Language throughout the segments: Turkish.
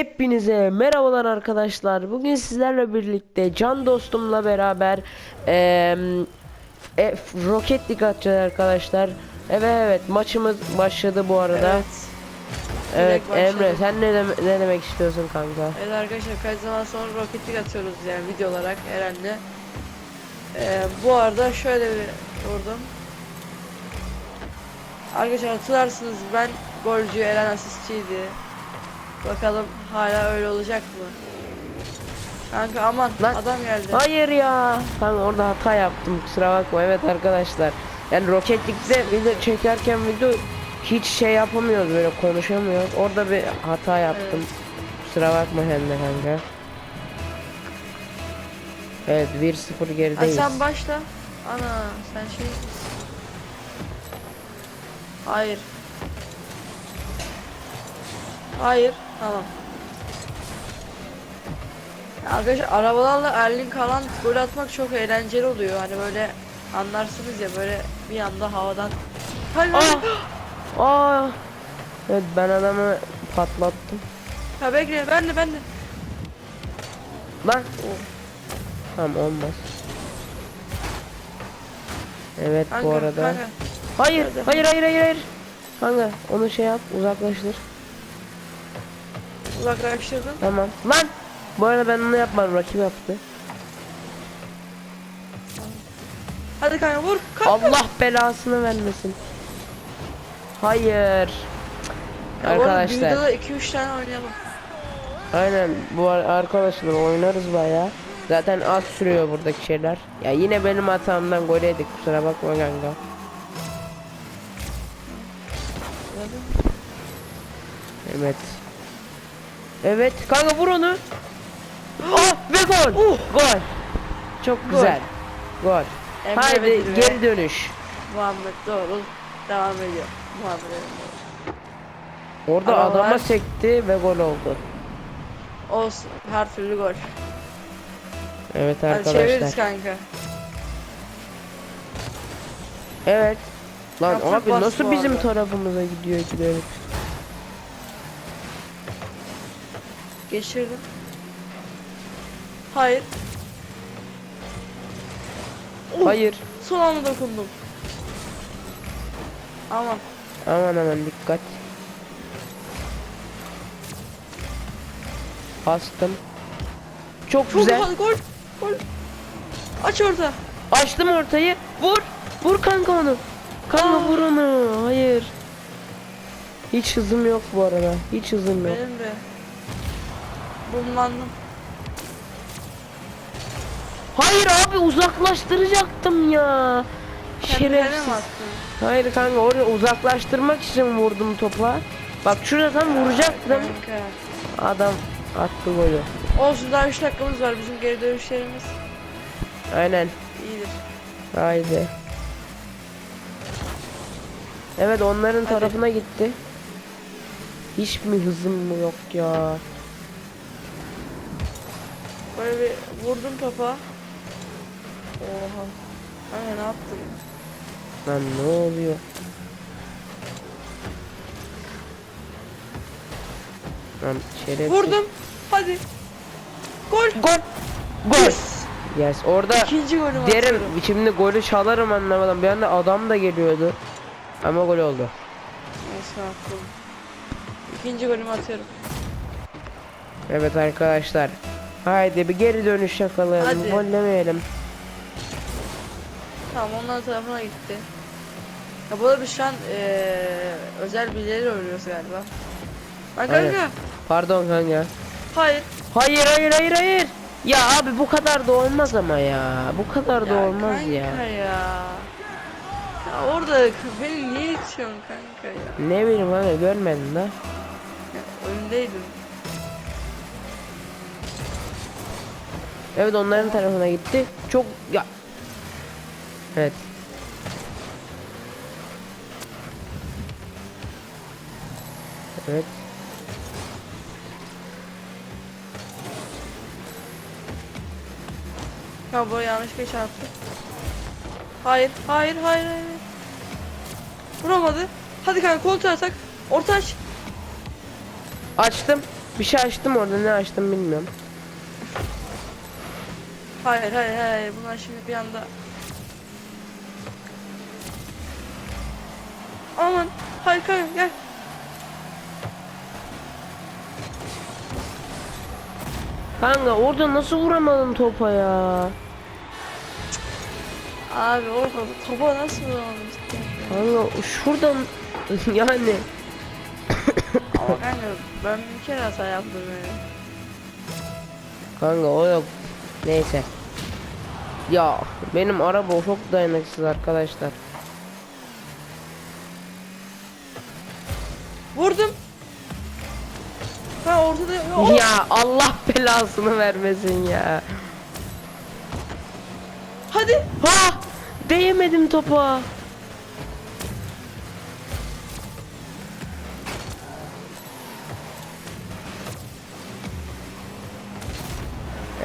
Hepinize merhabalar arkadaşlar. Bugün sizlerle birlikte can dostumla beraber eee e, Rocket League atacağız arkadaşlar. Evet evet maçımız başladı bu arada. Evet, Direkt başladı. Emre sen ne, dem- ne demek istiyorsun kanka? Evet arkadaşlar kaç zaman sonra League atıyoruz yani video olarak Eren'le. Ee, bu arada şöyle bir vurdum. Arkadaşlar hatırlarsınız ben golcü Eren asistçiydi. Bakalım hala öyle olacak mı? Kanka aman Lan- adam geldi. Hayır ya. Kanka orada hata yaptım kusura bakma. Evet arkadaşlar. Yani Rocket League'de video çekerken video hiç şey yapamıyoruz böyle konuşamıyoruz. Orada bir hata yaptım. Kusura bakma sen de kanka. Evet 1-0 Ha, gerideyiz. sen başla. Ana sen şey Hayır. Hayır. Tamam. Arkadaşlar arabalarla Erling kalan gol atmak çok eğlenceli oluyor. Hani böyle anlarsınız ya böyle bir anda havadan. Hayır. Aa! Aa! Evet ben adamı patlattım. Ya bekle ben de ben de. Lan. Tamam olmaz. Evet Kanka, bu arada. kanka. Hayır, hayır, hayır, hayır, hayır. Kanka onu şey yap, uzaklaştır. Uzaklaştırdın. Tamam. Lan! Bu arada ben onu yapmadım, rakip yaptı. Hadi kanka vur. Kanka. Allah belasını vermesin. Hayır. Ya Arkadaşlar. videoda 2-3 tane oynayalım. Aynen bu ar- arkadaşlar oynarız baya. Zaten az sürüyor buradaki şeyler. Ya yine benim hatamdan gol yedik kusura bakma kanka. Evet. Evet kanka vur onu. Ah ve gol. Uh! Gol. Çok Gol. güzel. Gol. Emre Haydi Bedir ve geri dönüş. Muhammed Doğru devam ediyor. Muhammed. Orada Arabalar- adama sekti ve gol oldu. Olsun her türlü gol. Evet Hadi arkadaşlar. çeviririz kanka. Evet. Lan Yaptık abi nasıl bizim arada. tarafımıza gidiyor gidelim. Geçirdim. Hayır. Oh, Hayır. Son anda dokundum. Aman. Aman aman dikkat. Bastım. Çok, Çok güzel. Gol. Gol. Aç orta. Açtım ortayı. Vur. Vur kanka onu. Kanka Aa. vur onu. Hayır. Hiç hızım yok bu arada. Hiç hızım yok. Benim de. Bumlandım. Hayır abi uzaklaştıracaktım ya. Şerefsiz. Hayır kanka oraya uzaklaştırmak için vurdum topa. Bak şurada tam vuracaktım. Kanka. Adam attı golü. Olsun daha 3 dakikamız var. Bizim geri dönüşlerimiz Aynen. iyidir. Haydi. Evet onların Hadi. tarafına gitti. Hiç mi hızım mı yok ya? Böyle bir vurdum topa. Oha. Kanka ne yaptın? Lan ne oluyor? Lan şerefsiz. Vurdum. Hadi. Gol. Gol. Gol. Yes. Yes. Orada İkinci golümü derim atıyorum. şimdi golü çalarım anlamadım. Bir anda adam da geliyordu. Ama gol oldu. Neyse attım. İkinci golümü atıyorum. Evet arkadaşlar. Haydi bir geri dönüş yakalayalım. Hadi. Gol demeyelim. Tamam onların tarafına gitti. Ya bu arada biz şu an eee özel bilgileri oynuyoruz galiba. Lan Aynen. kanka. Pardon kanka. Hayır. Hayır hayır hayır hayır. Ya abi bu kadar da olmaz ama ya. Bu kadar da Ya olmaz kanka ya. ya. Ya orada beni niye itiyorsun kanka ya? Ne bileyim hani görmedin de. ya öndeydin. Evet onların tarafına gitti. Çok ya. Evet. Evet. Ya bu yanlış bir çarptı. Hayır, hayır, hayır, hayır. Vuramadı. Hadi kanka kontrol atak. Orta aç. Açtım. Bir şey açtım orada ne açtım bilmiyorum. Hayır hayır hayır bunlar şimdi bir anda Aman hayır kanka gel Kanka orada nasıl vuramadın topa ya? Abi orada topa nasıl vuramamıştı Kanka şuradan yani Ama kanka ben bir kere hata yaptım yani kanka o yok. Neyse. Ya benim araba çok dayanıksız arkadaşlar. Vurdum Ha ortada oh! Ya Allah belasını vermesin ya. Hadi Ha! Değemedim topa.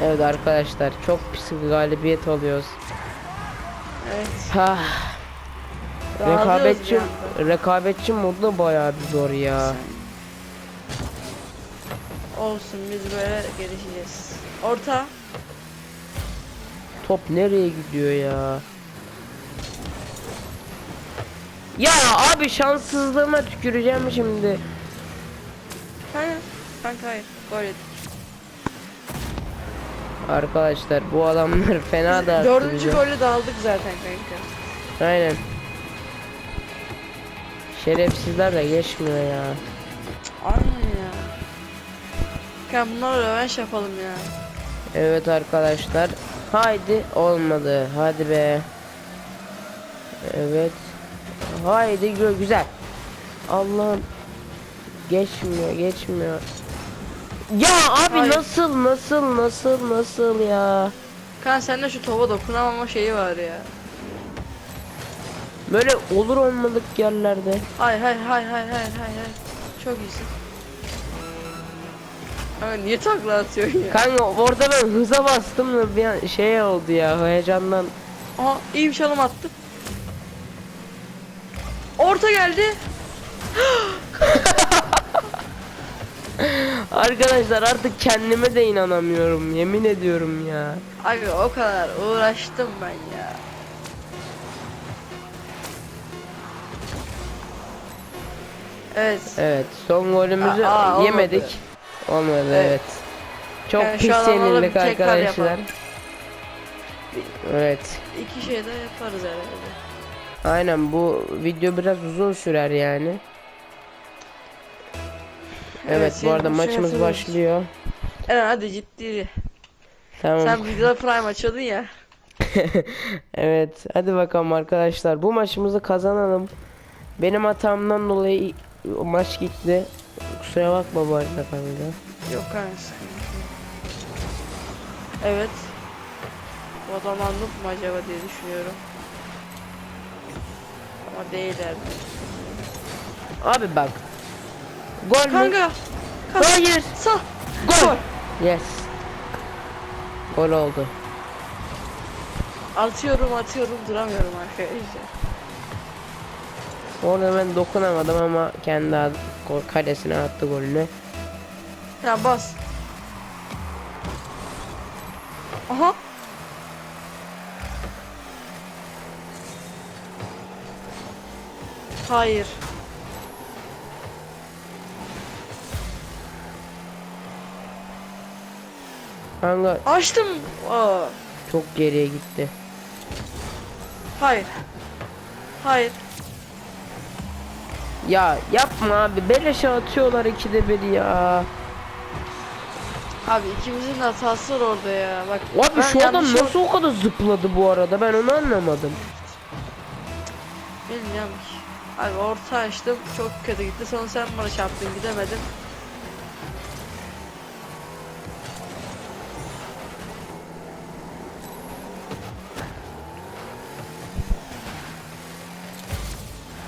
Evet arkadaşlar çok pis bir galibiyet alıyoruz. Evet Ha. Rekabetçi rekabetçi modu bayağı bir zor ya. Olsun biz böyle gelişeceğiz Orta Top nereye gidiyor ya? Ya abi şanssızlığıma tüküreceğim şimdi. Kanka Kanka hayır gol yedik Arkadaşlar bu adamlar fena da Dördüncü golü de aldık zaten kanka Aynen. Şerefsizler de geçmiyor ya. Aynen ya Kanka bunlarla rövanş yapalım ya Evet arkadaşlar. Haydi olmadı. Hadi be. Evet. Haydi güzel. Allah'ım. Geçmiyor, geçmiyor. Ya abi Hayır. nasıl nasıl nasıl nasıl ya? Kanka sende şu topa dokunamama şeyi var ya Böyle olur olmadık yerlerde. Hayır hayır hayır hayır hayır hayır hayır. Çok iyisin. Kanka niye takla atıyorsun ya? Kanka orada ben hıza bastım da bir an şey oldu ya heyecandan. Aha iyi bir çalım attı. Orta geldi. Arkadaşlar artık kendime de inanamıyorum yemin ediyorum ya. Abi o kadar uğraştım ben ya. Evet. Evet son golümüzü Aa, olmadı. yemedik. Olmadı evet. Evet. Çok Yani pis yenildik arkadaşlar. Evet. İki şey de yaparız herhalde. Aynen bu video biraz uzun sürer yani. Evet, bu arada için maçımız başlıyor. Eren hadi ciddi. Tamam. Sen videoda prime açıyordun ya. evet hadi bakalım arkadaşlar bu maçımızı kazanalım. Benim hatamdan dolayı o maç gitti. Kusura bakma bu arada kanka. Yok kanka. Evet. Bu adam anlık mı acaba diye düşünüyorum. Ama değil herhalde. Abi bak. Gol mü? Kanka! kanka. Hayır. Sağ! Gol. Yes. Gol oldu. Atıyorum atıyorum duramıyorum arkadaşlar. Orada ben dokunamadım ama kendi gol- kalesine attı golünü. Ya bas. Aha. Hayır. Kanka Açtım. Aa. çok geriye gitti. Hayır. Hayır. Ya yapma abi beleşe atıyorlar ikide bir ya. Abi ikimizin de hatası var orada ya. Bak. Abi ben şu adam yanlış nasıl o kadar zıpladı bu arada ben onu anlamadım. Yanlış. Abi orta açtım çok kötü gitti sonra sen bana çarptın gidemedim.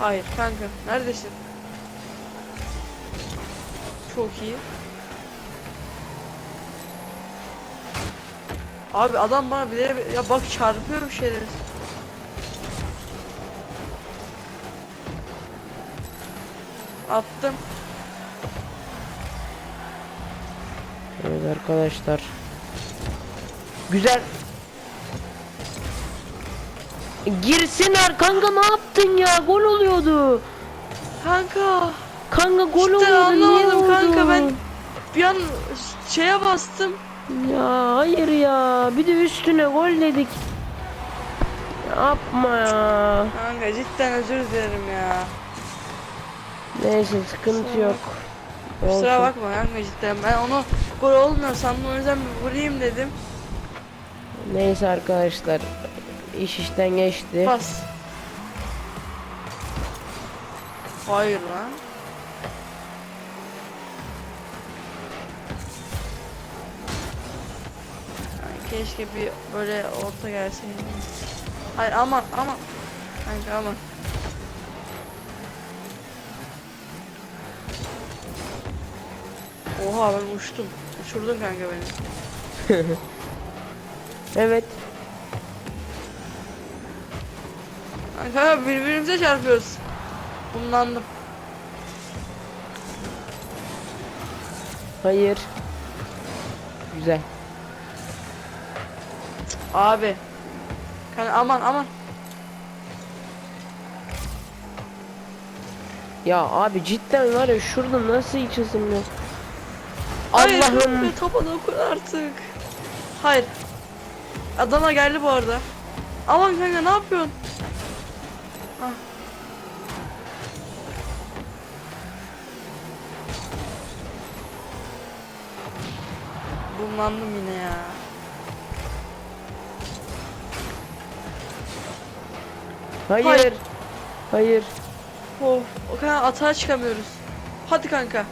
Hayır kanka neredesin? Çok iyi. Abi adam bana bilerek ya bak çarpıyorum şeyleri. Attım. Evet arkadaşlar. Güzel. Girsinler kanka ne yaptın ya? Gol oluyordu. Kanka Kanka gol Cidden oluyordu. Niye anlamadım kanka, oldu? ben- bir an şeye bastım. Ya hayır ya. Bir de üstüne gol dedik. Yapma ya. Kanka cidden özür dilerim ya. Neyse sıkıntı Kusura yok. Kusura Olsun. bakma kanka cidden. Ben onu gol olmuyor sandım o yüzden bir vurayım dedim. Neyse arkadaşlar. iş işten geçti. Pas. Hayır lan. Ay, Keşke bir böyle orta gelseydi. Hayır aman aman. Kanka aman. Oha ben uçtum. Uçurdun kanka beni. Evet. Kanka birbirimize çarpıyoruz. Bunlandım. Hayır. Güzel. Abi. Kanka aman aman. Ya abi cidden var ya şurada nasıl hiç. Hayır, Allah'ım. kanka, topa dokun artık. Hayır. Adana geldi bu arada. Aman kanka ne yapıyorsun? Ah. Bulmandım yine ya. Hayır. Hayır. Hayır. Of, o kadar atağa çıkamıyoruz. Hadi kanka.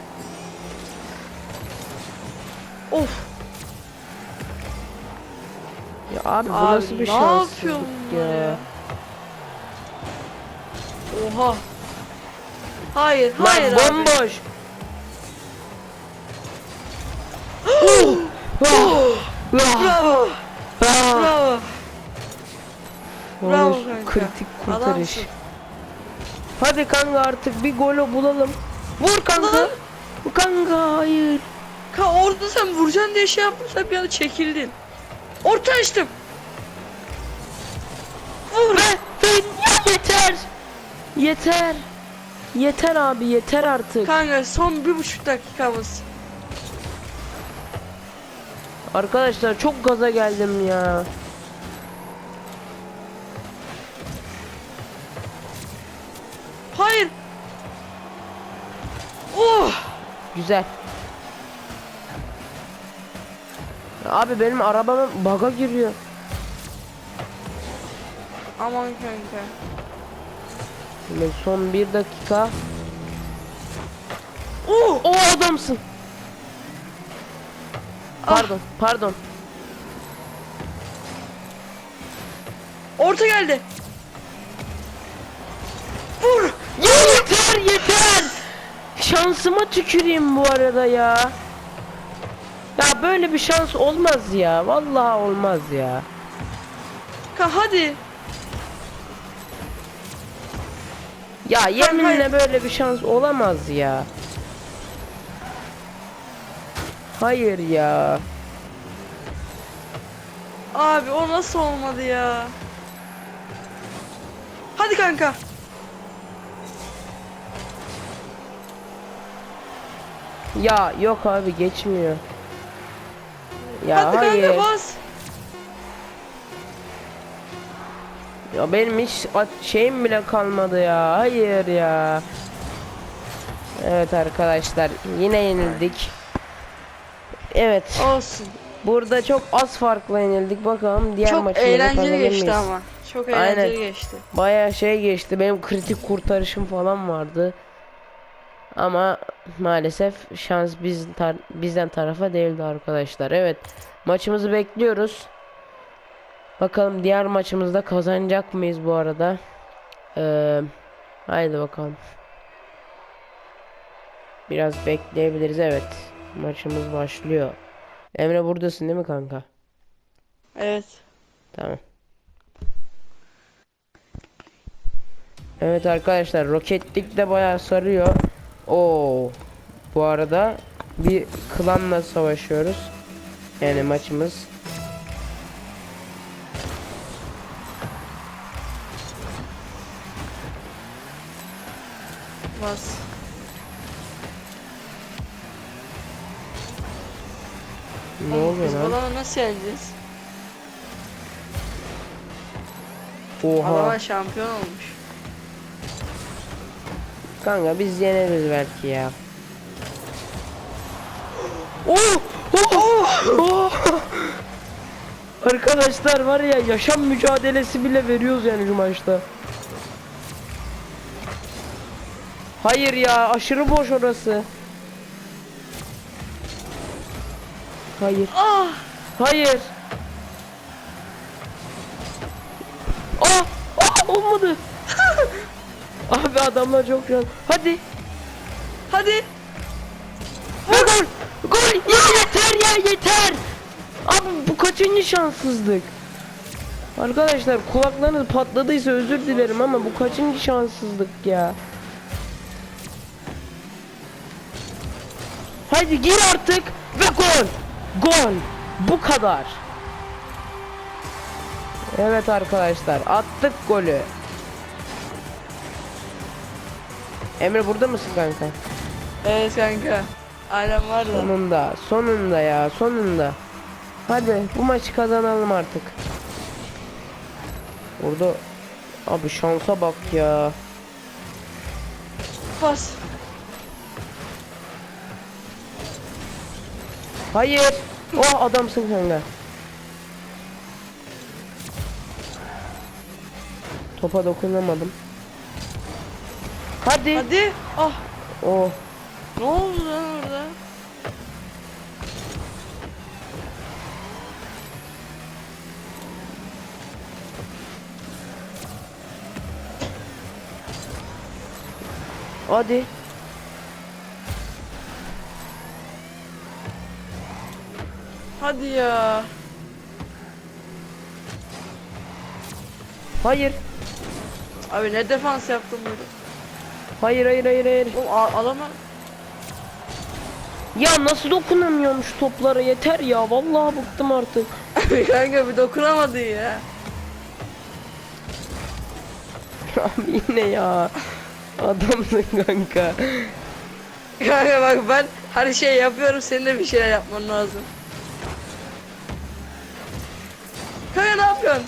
Of. Ya abi bu Abi nasıl bir ne şanssızlık ya. ya? Oha. Hayır, hayır Lan abi. bomboş. Oh! Bravo. Bravo. Bravo Olmuş, kanka. Kritik kurtarış. Adamsın. Hadi kanka artık bir golü bulalım. Vur kanka. Lan. Kanka hayır. Ka orada sen vuracaksın diye şey yaptın sen bir anda çekildin. Orta açtım. Vur. Ve yeter. Yeter. Yeter abi yeter artık. Kanka son bir buçuk dakikamız. Arkadaşlar çok gaza geldim ya. Hayır. Oh. Güzel. Abi benim arabama baga giriyor. Aman kanka. Şimdi son bir dakika. Oh. O adamsın. Pardon, pardon. Orta geldi. Vur. Ya yeter yeter. Şansıma tüküreyim bu arada ya. Ya böyle bir şans olmaz ya. Vallahi olmaz ya. Ka hadi. Ya yeminle böyle bir şans olamaz ya. Hayır ya. Abi o nasıl olmadı ya? Hadi kanka. Ya yok abi geçmiyor. Ya Hadi hayır. kanka bas. Ya benim hiç at- şeyim bile kalmadı ya. Hayır ya. Evet arkadaşlar yine yenildik. Evet. Olsun. Burada çok az farkla yenildik. Bakalım diğer Çok maçımızı eğlenceli geçti ama. Çok Aynen. eğlenceli geçti. Baya şey geçti. Benim kritik kurtarışım falan vardı. Ama maalesef şans biz tar- bizden tarafa değildi arkadaşlar. Evet. Maçımızı bekliyoruz. Bakalım diğer maçımızda kazanacak mıyız bu arada? Ee, haydi bakalım. Biraz bekleyebiliriz. Evet. Maçımız başlıyor. Emre buradasın değil mi kanka? Evet. Tamam. Evet arkadaşlar Rocket League de bayağı sarıyor. Oo. Bu arada bir klanla savaşıyoruz. Yani maçımız. Bas. Ne Oğlum, oluyor Biz lan? balonu nasıl yeneceğiz? Oha. Adama şampiyon olmuş. Kanka biz yeneriz belki ya. Oh! Oh! Oh! Arkadaşlar var ya yaşam mücadelesi bile veriyoruz yani şu maçta. Hayır ya aşırı boş orası. Hayır. Ah! Hayır. Aa! Aa olmadı. Abi adamlar çok can. Hadi. Hadi! Ve gol! Gol! Yeter ya yeter! Abi bu kaçıncı şanssızlık? Arkadaşlar kulaklarınız patladıysa özür dilerim ama bu kaçıncı şanssızlık ya? Haydi gir artık ve gol! Gol! Bu kadar. Evet arkadaşlar attık golü. Emre burada mısın kanka? Evet kanka. Ailem var da. Sonunda, sonunda ya, sonunda. Hadi bu maçı kazanalım artık. Orada abi şansa bak ya. Bas. Hayır. Oh adamsın kanka. Topa dokunamadım. Hadi. Hadi. Ah! Oh. Ne oldu lan orada? Hadi. Hadi ya. Hayır. Abi ne defans yaptım böyle. Hayır hayır hayır hayır. Oğlum a- alamam. Ya nasıl dokunamıyorum şu toplara yeter ya. Vallahi bıktım artık. Kanka bir dokunamadın ya. Abi yine ya. Adamsın kanka. Kanka bak ben her şeyi yapıyorum senin de bir şeyler yapman lazım. Yapıyorsun?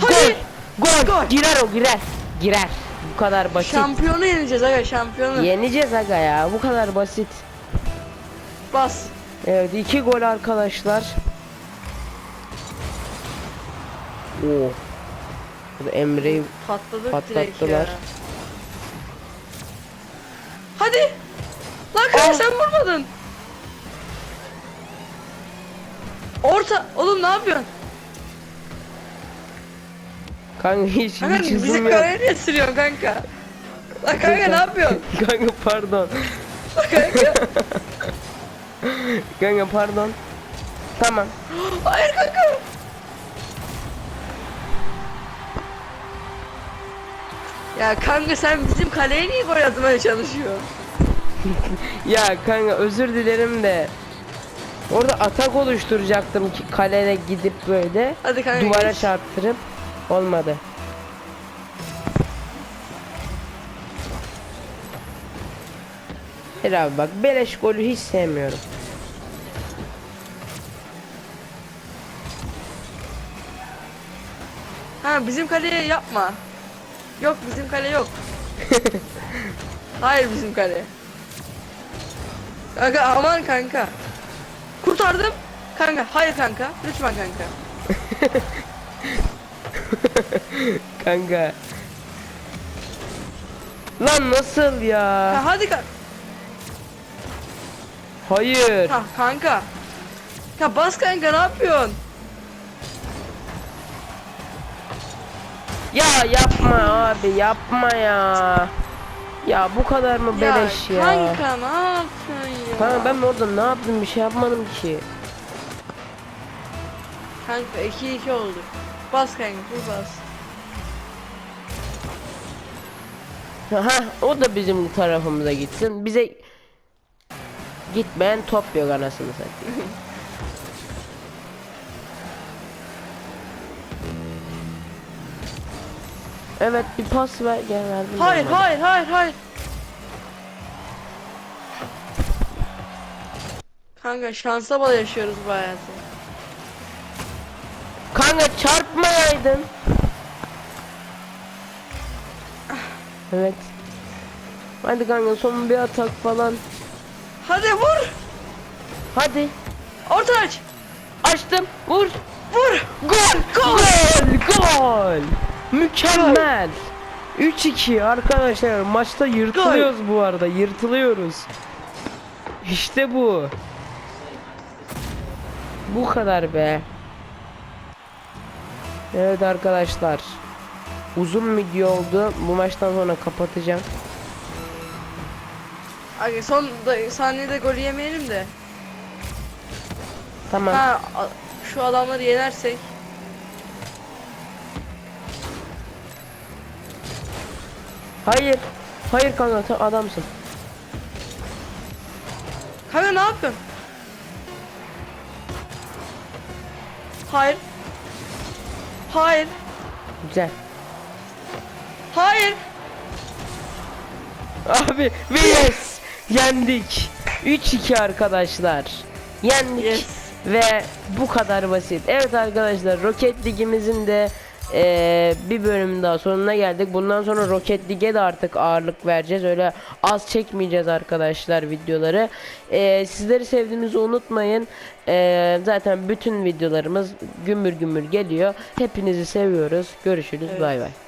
Hadi. Gol. Gol. Girer o girer. Girer. Bu kadar basit. Şampiyonu yeneceğiz aga şampiyonu. Yeneceğiz aga ya. Bu kadar basit. Bas. Evet iki gol arkadaşlar. Oo. Da Emre'yi Patladık direkt Patlattılar. ya. Hadi. Aa. sen vurmadın. Orta. Oğlum ne yapıyorsun? kanka hiç, Kanka hiç bizi hızım yok. kaleye niye sürüyorsun kanka? Lan kanka ne yapıyorsun? kanka pardon. Lan kanka. Kanka pardon. Tamam. Hayır kanka. Ya kanka sen bizim kaleye niye gol atmaya çalışıyorsun? Ya kanka özür dilerim de Orada atak oluşturacaktım ki kalene gidip böyle Hadi kanka duvara geç. çarptırıp olmadı. Hayır abi bak beleş golü hiç sevmiyorum. Ha bizim kaleye yapma. Yok bizim kale yok. Hayır bizim kale. Kanka aman kanka. Kurtardım. Kanka hayır kanka. Lütfen kanka. Kanka. Lan nasıl ya? Ha, hadi kanka. Hayır. Ha kanka. Ya bas kanka ne yapıyorsun? Ya yapma abi yapma ya. Ya bu kadar mı beleş ya? Kanka ne yaptın ya? Kanka ben orada ne yaptım bir şey yapmadım ki. Kanka 2-2 oldu. Bas kanka bu bas. Aha o da bizim tarafımıza gitsin. Bize gitmeyen top yok anasını satayım. evet bir pas ver gel verdim. Hayır hayır hayır hayır. Kanka şansa bala yaşıyoruz bu hayatı. Kanka çarpmayaydın. Evet. Hadi kanka son bir atak falan. Hadi vur. Hadi. Orta aç. Açtım. Vur. Vur. Gol! Gol! Gol! Mükemmel. 3-2 arkadaşlar maçta yırtılıyoruz bu arada yırtılıyoruz. İşte bu. Bu kadar be. Evet arkadaşlar. Uzun video oldu. Bu maçtan sonra kapatacağım. Aga son da, saniyede golü yemeyelim de. Tamam. Ha şu adamları yenersek. Hayır. Hayır kanka sen adamsın. Kanka ne yapıyorsun? Hayır. Hayır. Güzel. Hayır. Abi ve yes yendik 3-2 arkadaşlar yendik Yes. ve bu kadar basit evet arkadaşlar Roket Ligimizin de eee, bir bölümün daha sonuna geldik. Bundan sonra Roket Lig'e de artık ağırlık vereceğiz. Öyle az çekmeyeceğiz arkadaşlar videoları. Eee, sizleri sevdiğinizi unutmayın. Eee, zaten bütün videolarımız gümbür gümbür geliyor. Hepinizi seviyoruz. Görüşürüz. Evet. bay bay